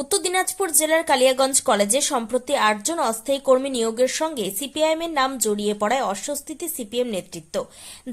উত্তর দিনাজপুর জেলার কালিয়াগঞ্জ কলেজে সম্প্রতি আটজন অস্থায়ী কর্মী নিয়োগের সঙ্গে সিপিআইএম এর নাম জড়িয়ে পড়ায় অস্বস্তিতে সিপিএম নেতৃত্ব।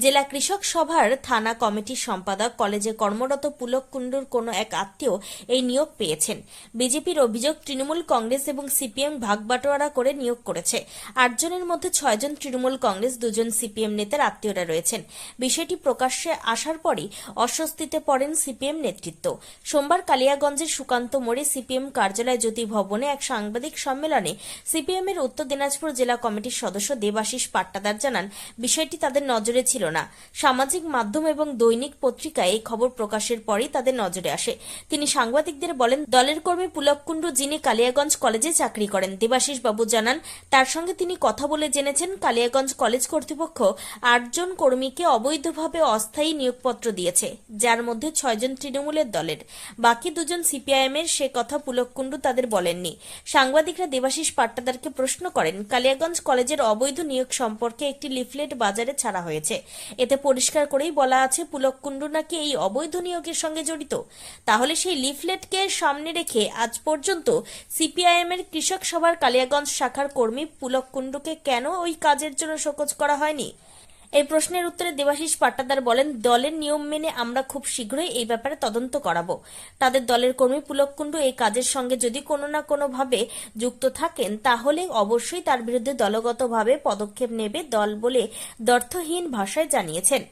জেলা কৃষক সভার থানা কমিটির সম্পাদক কলেজে কর্মরত পুলক কুণ্ডুর কোনো এক আত্মীয় এই নিয়োগ পেয়েছেন। বিজেপির অভিযোগ, তৃণমূল কংগ্রেস এবং সিপিএম ভাগবাটোয়ারা করে নিয়োগ করেছে। আটজনের মধ্যে ছয়জন তৃণমূল কংগ্রেস, দুজন সিপিএম নেতার আত্মীয়রা রয়েছেন। বিষয়টি প্রকাশ্যে আসার পরই অস্বস্তিতে পড়েন সিপিএম নেতৃত্ব। সোমবার কালিয়াগঞ্জের সুকান্ত মোড়ে সিপিএম কার্যালয় জ্যোতি ভবনে এক সাংবাদিক সম্মেলনে সিপিএম এর উত্তর দিনাজপুর জেলা কমিটির সদস্য দেবাশিস পাট্টাদার জানান, বিষয়টি তাদের নজরে ছিল না। সামাজিক মাধ্যম এবং দৈনিক পত্রিকায় এই খবর প্রকাশের পরই তাদের নজরে আসে। তিনি সাংবাদিকদের বলেন, দলের কর্মী পুলক কুণ্ডু যিনি কালিয়াগঞ্জ কলেজে চাকরি করেন, দেবাশিস বাবু জানান, তার সঙ্গে তিনি কথা বলে জেনেছেন, কালিয়াগঞ্জ কলেজ কর্তৃপক্ষ আটজন কর্মীকে অবৈধভাবে অস্থায়ী নিয়োগপত্র দিয়েছে, যার মধ্যে ছয়জন তৃণমূলের দলের। বাকি দুজন সিপিআইএম এর সে কথা পুলক কুণ্ডু তাদের বলেননি। সাংবাদিকরা দেবাশিস পাট্টাদারকে প্রশ্ন করেন, কালিয়াগঞ্জ কলেজের অবৈধ নিয়োগ সম্পর্কে একটি লিফলেট বাজারে ছাড়া হয়েছে। এতে পরিষ্কার করেই বলা আছে পুলক কুণ্ডু নাকি এই অবৈধ নিয়োগের সঙ্গে জড়িত। তাহলে সেই লিফলেটকে সামনে রেখে আজ পর্যন্ত সিপিআইএম এর কৃষক সভার কালিয়াগঞ্জ শাখার কর্মী পুলক কুণ্ডুকে কেন ওই কাজের জন্য শোকজ করা হয়নি? এই প্রশ্নের উত্তরে দেবাশিস পাট্টাদার বলেন, দলের নিয়ম মেনে আমরা খুব শীঘ্রই এই ব্যাপারে তদন্ত করাবো। তাদের দলের কর্মী পুলক কুণ্ডু এই কাজের সঙ্গে যদি কোনো না কোনোভাবে যুক্ত থাকেন, তাহলে অবশ্যই তার বিরুদ্ধে দলগতভাবে পদক্ষেপ নেবে দল বলে দর্থহীন ভাষায় জানিয়েছেন।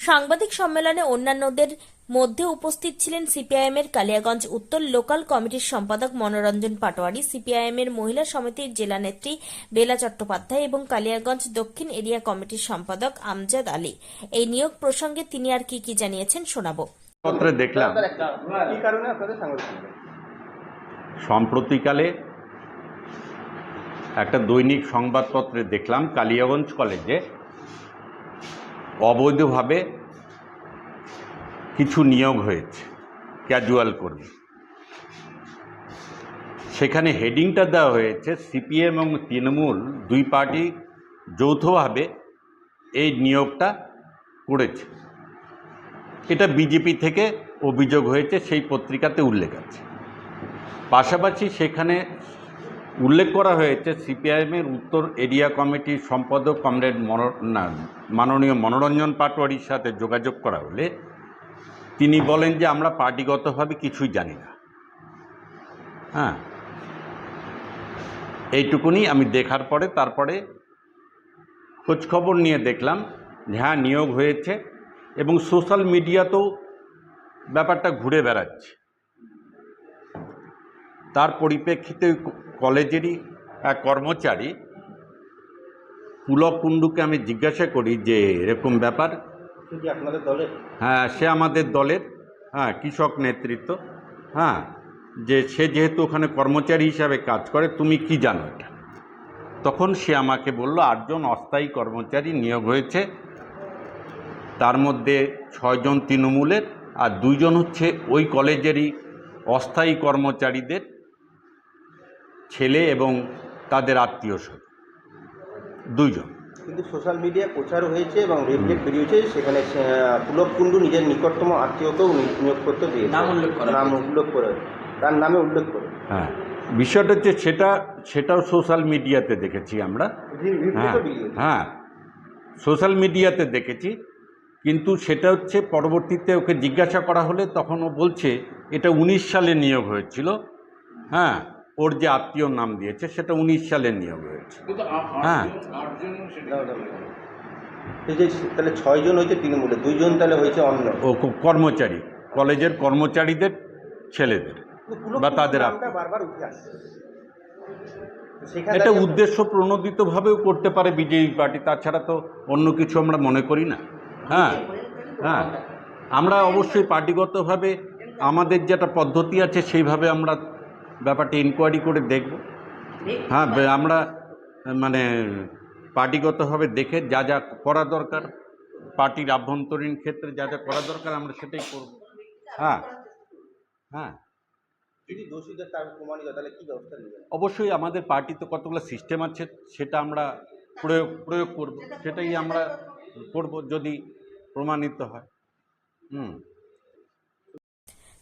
সাংবাদিক সম্মেলনে অন্যান্যদের মধ্যে উপস্থিত ছিলেন সিপিআইএম এর কালিয়াগঞ্জ উত্তর লোকাল কমিটির সম্পাদক মনোরঞ্জন পাটোয়ারি সিপিআইএম এর মহিলা সমিতির জেলা নেত্রী বেলা চট্টোপাধ্যায় এবং কালিয়াগঞ্জ দক্ষিণ এরিয়া কমিটির সম্পাদক আমজাদ আলী। এই নিয়োগ প্রসঙ্গে তিনি আর কি কি জানিয়েছেন শোনাবো। পত্রে দেখলাম। কি কারণে সম্প্রতিকালে একটা দৈনিক সংবাদপত্রে দেখলাম কালিয়াগঞ্জ কলেজে অবৈধভাবে কিছু নিয়োগ হয়েছে ক্যাজুয়াল কর্মী সেখানে হেডিংটা দেওয়া হয়েছে সিপিএম এবং তৃণমূল দুই পার্টি যৌথভাবে এই নিয়োগটা করেছে। এটা বিজেপি থেকে অভিযোগ হয়েছে, সেই পত্রিকাতে উল্লেখ আছে। পাশাপাশি সেখানে উল্লেখ করা হয়েছে সিপিআইএমের উত্তর এরিয়া কমিটির সম্পাদক কমরেড মনো মাননীয় মনোরঞ্জন পাটোয়ারির সাথে যোগাযোগ করা হলে তিনি বলেন যে আমরা পার্টিগতভাবে কিছুই জানি না। হ্যাঁ। এইটুকুনি আমি দেখার পরে তারপরে খোঁজখবর নিয়ে দেখলাম হ্যাঁ নিয়োগ হয়েছে এবং সোশ্যাল মিডিয়াতেও ব্যাপারটা ঘুরে বেড়াচ্ছে। তার পরিপ্রেক্ষিতে কলেজেরই এক কর্মচারী পুলক কুণ্ডুকে আমি জিজ্ঞাসা করি যে এরকম ব্যাপার হ্যাঁ সে আমাদের দলের হ্যাঁ কৃষক নেতৃত্ব হ্যাঁ যে সে যেহেতু ওখানে কর্মচারী হিসাবে কাজ করে, তুমি কি জানো এটা? তখন সে আমাকে বলল, আটজন অস্থায়ী কর্মচারী নিয়োগ হয়েছে, তার মধ্যে ছয়জন তৃণমূলের আর দুইজন হচ্ছে ওই কলেজেরই অস্থায়ী কর্মচারীদের ছেলে এবং তাদের আত্মীয় স্বজন, দুইজন। কিন্তু সোশ্যাল মিডিয়ায় প্রচার হয়েছে এবং রিফ্লেট বেরিয়েছে সেখানে পুলক কুণ্ডু নিজের নিকটতম আত্মীয়কেও নি- করতে দিয়েছে নাম উল্লেখ করে নাম উল্লেখ করে তার নামে উল্লেখ করে। হ্যাঁ বিষয়টা হচ্ছে সেটা সেটাও সোশ্যাল মিডিয়াতে দেখেছি আমরা। হ্যাঁ হ্যাঁ সোশ্যাল মিডিয়াতে দেখেছি কিন্তু সেটা হচ্ছে পরবর্তীতে ওকে জিজ্ঞাসা করা হলে তখন ও বলছে এটা উনিশ সালে নিয়োগ হয়েছিল। হ্যাঁ ওর যে আত্মীয় নাম দিয়েছে সেটা উনিশ সালে নিয়োগ হয়েছে। হ্যাঁ। এই যে তাহলে ছয়জন হয়েছে তৃণমূলে দুইজন তাহলে হয়েছে অন্য। ও কর্মচারী কলেজের কর্মচারীদের ছেলেদের বা তাদের বারবার উঠে আসছে। এটা উদ্দেশ্য প্রণোদিতভাবেও করতে পারে বিজেপি পার্টি তাছাড়া তো অন্য কিছু আমরা মনে করি না। হ্যাঁ হ্যাঁ। আমরা অবশ্যই পার্টিগতভাবে আমাদের যেটা পদ্ধতি আছে সেইভাবে আমরা ব্যাপারটা ইনকোয়ারি করে দেখব। হ্যাঁ আমরা মানে পার্টিগতভাবে দেখে যা যা করা দরকার পার্টির আভ্যন্তরীণ ক্ষেত্রে যা যা করা দরকার আমরা সেটাই করব। হ্যাঁ। হ্যাঁ। যদি দোষীদের তার প্রমাণিত তাহলে কি ব্যবস্থা নেবেন? অবশ্যই আমাদের পার্টিতে কতগুলো সিস্টেম আছে সেটা আমরা প্রয়োগ প্রয়োগ করব। সেটাই আমরা করব যদি প্রমাণিত হয়। হুম।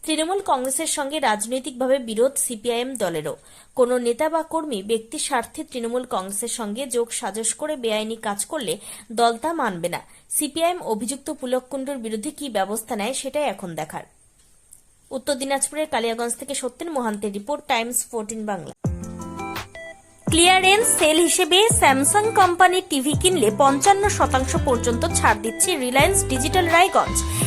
তৃণমূল কংগ্রেসের সঙ্গে রাজনৈতিকভাবে বিরোধ সিপিআইএম দলেরও। কোনো নেতা বা কর্মী ব্যক্তি স্বার্থে তৃণমূল কংগ্রেসের সঙ্গে যোগ সাজস করে বেআইনি কাজ করলে দল তা মানবে না। সিপিআইএম অভিযুক্ত পুলক কুণ্ডুর বিরুদ্ধে কি ব্যবস্থা নেয় সেটাই এখন দেখার। উত্তর দিনাজপুরের কালিয়াগঞ্জ থেকে Satyen মোহান্তের report, Times fourteen Bangla. Clearance sale হিসেবে স্যামসাং কোম্পানির টিভি কিনলে পঞ্চান্ন শতাংশ পর্যন্ত ছাড় দিচ্ছে Reliance digital Raiganj.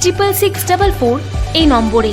triple six double four এই নম্বরে